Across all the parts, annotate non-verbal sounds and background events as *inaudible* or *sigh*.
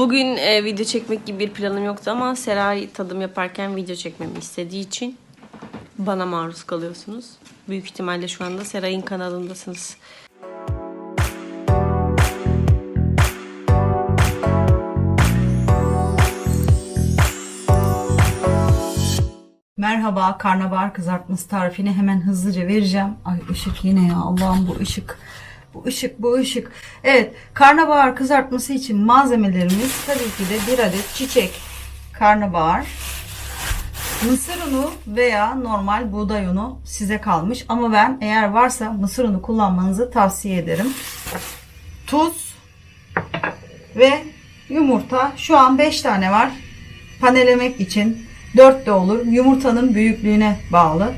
Bugün e, video çekmek gibi bir planım yoktu ama Seray tadım yaparken video çekmemi istediği için bana maruz kalıyorsunuz. Büyük ihtimalle şu anda Seray'ın kanalındasınız. Merhaba karnabahar kızartması tarifini hemen hızlıca vereceğim. Ay ışık yine ya Allah'ım bu ışık. Bu ışık bu ışık. Evet karnabahar kızartması için malzemelerimiz tabii ki de bir adet çiçek karnabahar. Mısır unu veya normal buğday unu size kalmış. Ama ben eğer varsa mısır unu kullanmanızı tavsiye ederim. Tuz ve yumurta. Şu an 5 tane var. Panelemek için 4 de olur. Yumurtanın büyüklüğüne bağlı.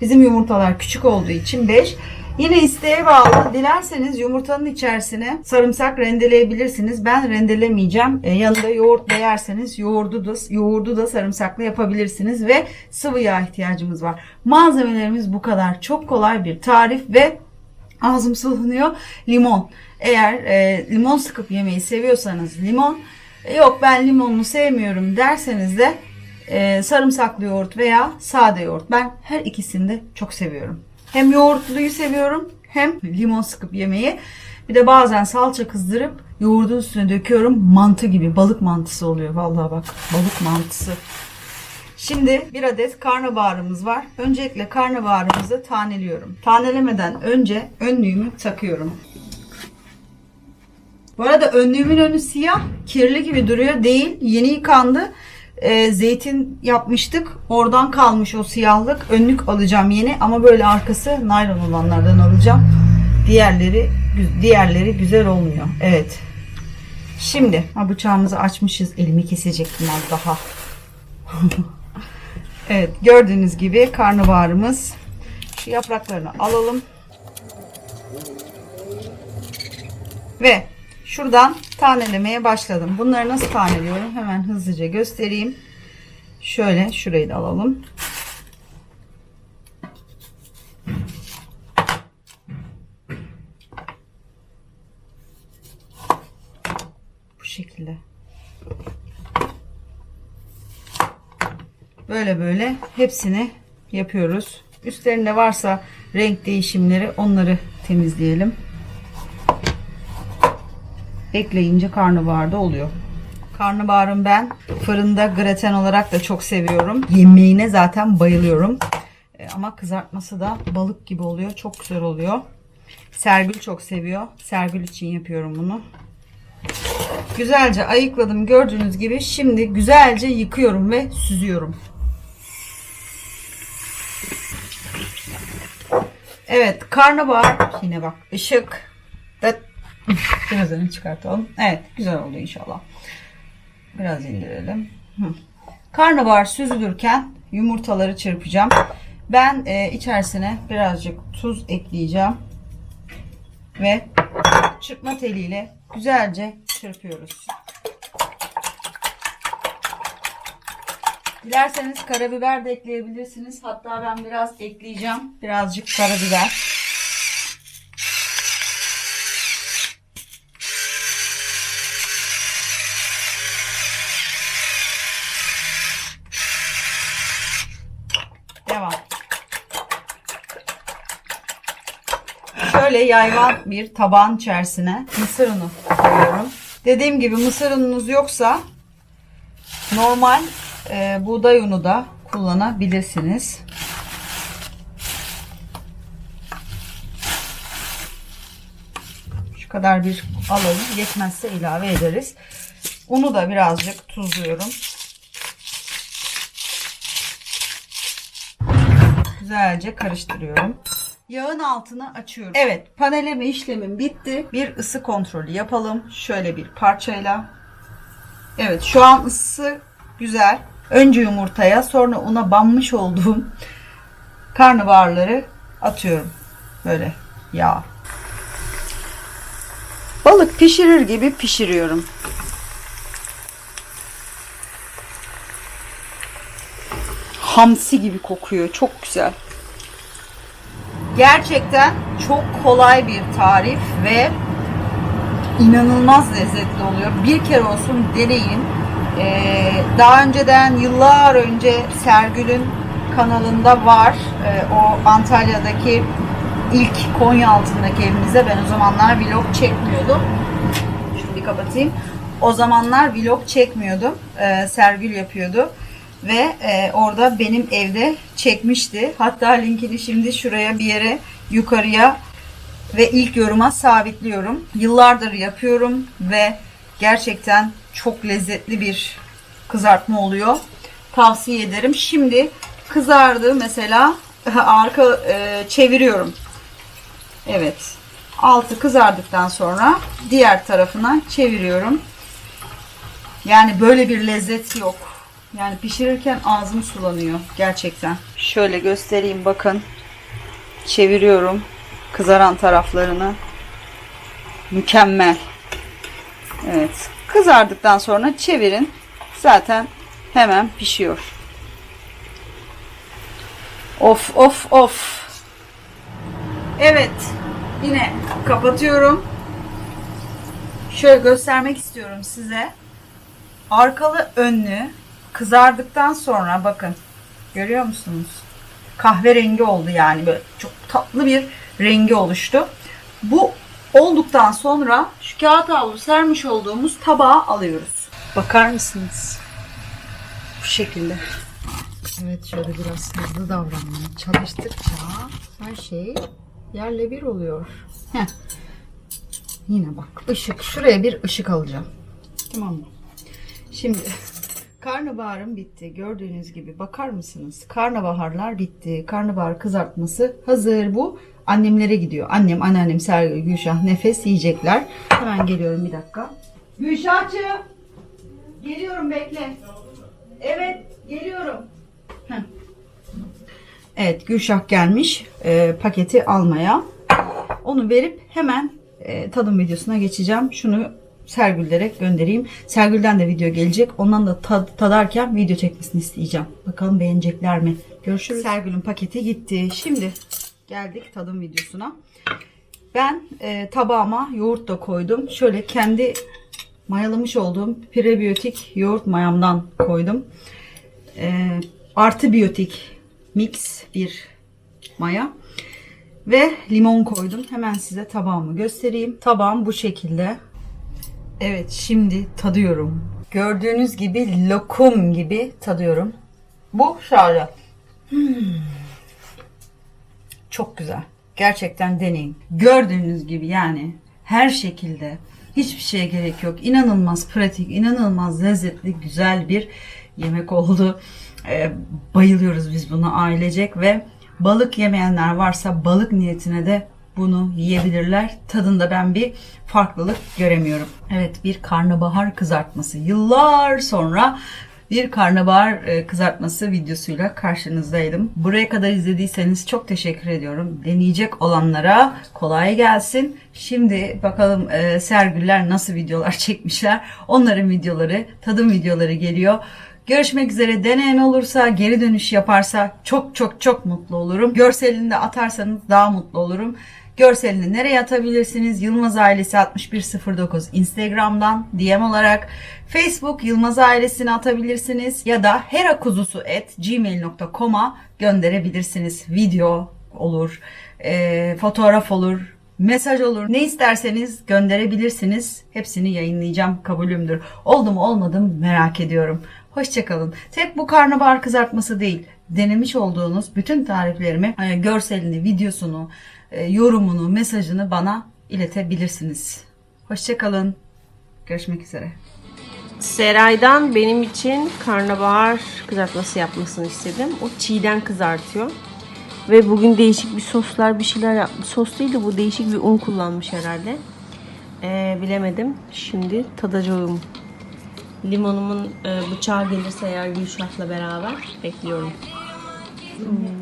Bizim yumurtalar küçük olduğu için 5. Yine isteğe bağlı. Dilerseniz yumurtanın içerisine sarımsak rendeleyebilirsiniz. Ben rendelemeyeceğim. E, yanında yoğurt da yerseniz yoğurdu da, yoğurdu da sarımsaklı yapabilirsiniz. Ve sıvı yağ ihtiyacımız var. Malzemelerimiz bu kadar. Çok kolay bir tarif ve ağzım sulanıyor. Limon. Eğer e, limon sıkıp yemeyi seviyorsanız limon. E, Yok ben limonlu sevmiyorum derseniz de e, sarımsaklı yoğurt veya sade yoğurt. Ben her ikisini de çok seviyorum. Hem yoğurtluyu seviyorum hem limon sıkıp yemeyi. Bir de bazen salça kızdırıp yoğurdun üstüne döküyorum. Mantı gibi balık mantısı oluyor. Vallahi bak balık mantısı. Şimdi bir adet karnabaharımız var. Öncelikle karnabaharımızı taneliyorum. Tanelemeden önce önlüğümü takıyorum. Bu arada önlüğümün önü siyah, kirli gibi duruyor. Değil, yeni yıkandı. Ee, zeytin yapmıştık. Oradan kalmış o siyahlık. Önlük alacağım yeni ama böyle arkası naylon olanlardan alacağım. Diğerleri diğerleri güzel olmuyor. Evet. Şimdi ha, bıçağımızı açmışız. Elimi kesecektim az daha. *laughs* evet, gördüğünüz gibi karnabaharımız. Şu yapraklarını alalım. Ve şuradan tanelemeye başladım. Bunları nasıl taneliyorum? Hemen hızlıca göstereyim. Şöyle şurayı da alalım. Bu şekilde. Böyle böyle hepsini yapıyoruz. Üstlerinde varsa renk değişimleri onları temizleyelim ekleyince karnabahar da oluyor. Karnabaharın ben fırında graten olarak da çok seviyorum. Yemeğine zaten bayılıyorum. E, Ama kızartması da balık gibi oluyor. Çok güzel oluyor. Sergül çok seviyor. Sergül için yapıyorum bunu. Güzelce ayıkladım gördüğünüz gibi. Şimdi güzelce yıkıyorum ve süzüyorum. Evet karnabahar yine bak ışık. Dıt. Biraz öne çıkartalım. Evet güzel oldu inşallah. Biraz indirelim. Hı. Karnabahar süzülürken yumurtaları çırpacağım. Ben e, içerisine birazcık tuz ekleyeceğim. Ve çırpma teliyle güzelce çırpıyoruz. Dilerseniz karabiber de ekleyebilirsiniz. Hatta ben biraz ekleyeceğim. Birazcık karabiber. Devam. Şöyle yayvan bir tabağın içerisine mısır unu koyuyorum. Dediğim gibi mısır ununuz yoksa normal e, buğday unu da kullanabilirsiniz. Şu kadar bir alalım. Yetmezse ilave ederiz. Unu da birazcık tuzluyorum. Güzelce karıştırıyorum. Yağın altını açıyorum. Evet paneleme işlemim bitti. Bir ısı kontrolü yapalım. Şöyle bir parçayla. Evet şu an ısısı güzel. Önce yumurtaya sonra una banmış olduğum karnabaharları atıyorum. Böyle yağ. Balık pişirir gibi pişiriyorum. Hamsi gibi kokuyor. Çok güzel. Gerçekten çok kolay bir tarif ve inanılmaz lezzetli oluyor. Bir kere olsun deneyin. Ee, daha önceden yıllar önce Sergül'ün kanalında var. Ee, o Antalya'daki ilk Konya altındaki evimize ben o zamanlar vlog çekmiyordum. Bir kapatayım. O zamanlar vlog çekmiyordum. Ee, Sergül yapıyordu. Ve e, orada benim evde çekmişti. Hatta linkini şimdi şuraya bir yere yukarıya ve ilk yoruma sabitliyorum. Yıllardır yapıyorum ve gerçekten çok lezzetli bir kızartma oluyor. Tavsiye ederim. Şimdi kızardı mesela *laughs* arka e, çeviriyorum. Evet. Altı kızardıktan sonra diğer tarafına çeviriyorum. Yani böyle bir lezzet yok. Yani pişirirken ağzım sulanıyor gerçekten. Şöyle göstereyim bakın. Çeviriyorum kızaran taraflarını. Mükemmel. Evet. Kızardıktan sonra çevirin. Zaten hemen pişiyor. Of of of. Evet. Yine kapatıyorum. Şöyle göstermek istiyorum size. Arkalı önlü kızardıktan sonra bakın. Görüyor musunuz? Kahverengi oldu yani böyle çok tatlı bir rengi oluştu. Bu olduktan sonra şu kağıt havlu sermiş olduğumuz tabağa alıyoruz. Bakar mısınız? Bu şekilde. Evet şöyle biraz hızlı davranmaya çalıştıkça her şey yerle bir oluyor. Heh. Yine bak ışık. Şuraya bir ışık alacağım. Tamam mı? Şimdi karnabaharım bitti. Gördüğünüz gibi bakar mısınız? Karnabaharlar bitti. Karnabahar kızartması hazır. Bu annemlere gidiyor. Annem, anneannem, Sergül, Gülşah nefes yiyecekler. Hemen geliyorum bir dakika. Gülşah'cığım. Geliyorum bekle. Evet geliyorum. Heh. Evet Gülşah gelmiş e, paketi almaya. Onu verip hemen e, tadım videosuna geçeceğim. Şunu Sergül'lere göndereyim. Sergül'den de video gelecek. Ondan da tad- tadarken video çekmesini isteyeceğim. Bakalım beğenecekler mi? Görüşürüz. Sergül'ün paketi gitti. Şimdi geldik tadım videosuna. Ben e, tabağıma yoğurt da koydum. Şöyle kendi mayalamış olduğum prebiyotik yoğurt mayamdan koydum. E, artı biyotik mix bir maya. Ve limon koydum. Hemen size tabağımı göstereyim. Tabağım bu şekilde. Evet şimdi tadıyorum. Gördüğünüz gibi lokum gibi tadıyorum. Bu şöyle. Hmm. Çok güzel. Gerçekten deneyin. Gördüğünüz gibi yani her şekilde hiçbir şeye gerek yok. İnanılmaz pratik, inanılmaz lezzetli, güzel bir yemek oldu. Ee, bayılıyoruz biz buna ailecek ve balık yemeyenler varsa balık niyetine de bunu yiyebilirler. Tadında ben bir farklılık göremiyorum. Evet bir karnabahar kızartması. Yıllar sonra bir karnabahar e, kızartması videosuyla karşınızdaydım. Buraya kadar izlediyseniz çok teşekkür ediyorum. Deneyecek olanlara kolay gelsin. Şimdi bakalım e, Sergüller nasıl videolar *laughs* çekmişler. Onların videoları, tadım videoları geliyor. Görüşmek üzere. Deneyen olursa, geri dönüş yaparsa çok çok çok mutlu olurum. Görselini de atarsanız daha mutlu olurum. Görselini nereye atabilirsiniz? Yılmaz Ailesi 6109 Instagram'dan DM olarak Facebook Yılmaz Ailesi'ne atabilirsiniz ya da herakuzusu@gmail.com'a gönderebilirsiniz. Video olur, e, fotoğraf olur, mesaj olur. Ne isterseniz gönderebilirsiniz. Hepsini yayınlayacağım. Kabulümdür. Oldu mu olmadı mı merak ediyorum. Hoşçakalın. Tek bu karnabahar kızartması değil. Denemiş olduğunuz bütün tariflerimi, e, görselini, videosunu, yorumunu, mesajını bana iletebilirsiniz. Hoşçakalın. Görüşmek üzere. Seray'dan benim için karnabahar kızartması yapmasını istedim. O çiğden kızartıyor. Ve bugün değişik bir soslar bir şeyler yapmış. Sos değil de bu değişik bir un kullanmış herhalde. Ee, bilemedim. Şimdi tadacağım. Limonumun e, bıçağı gelirse eğer Gülşah'la beraber bekliyorum.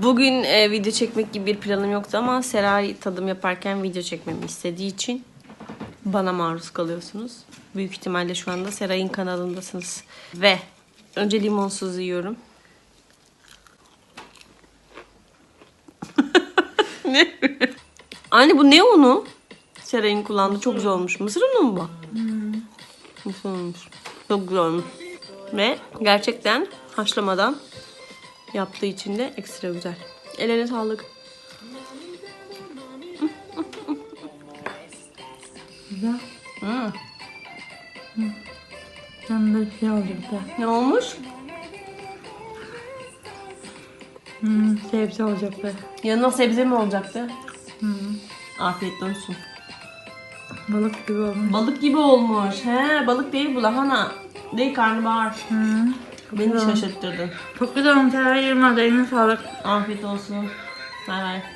Bugün e, video çekmek gibi bir planım yoktu ama Seray tadım yaparken video çekmemi istediği için bana maruz kalıyorsunuz. Büyük ihtimalle şu anda Seray'ın kanalındasınız. Ve önce limonsuz yiyorum. *laughs* ne? Anne bu ne unu? Seray'ın kullandığı çok güzel olmuş. Mısır unu mu bu? Mısır unuymuş. Çok güzel olmuş. Ve gerçekten haşlamadan yaptığı için de ekstra güzel. Eline sağlık. Güzel. Hmm. Yanında şey olacaktı. Ne olmuş? Hmm, sebze olacaktı. Yanına sebze mi olacaktı? Hmm. Afiyet olsun. Balık gibi olmuş. Balık gibi olmuş. He, balık değil bu lahana. Değil karnabahar. Hmm. Beni de şaşırttırdın. Çok güzel olmuş. Her yerime sağlık. Afiyet olsun. Bay bay.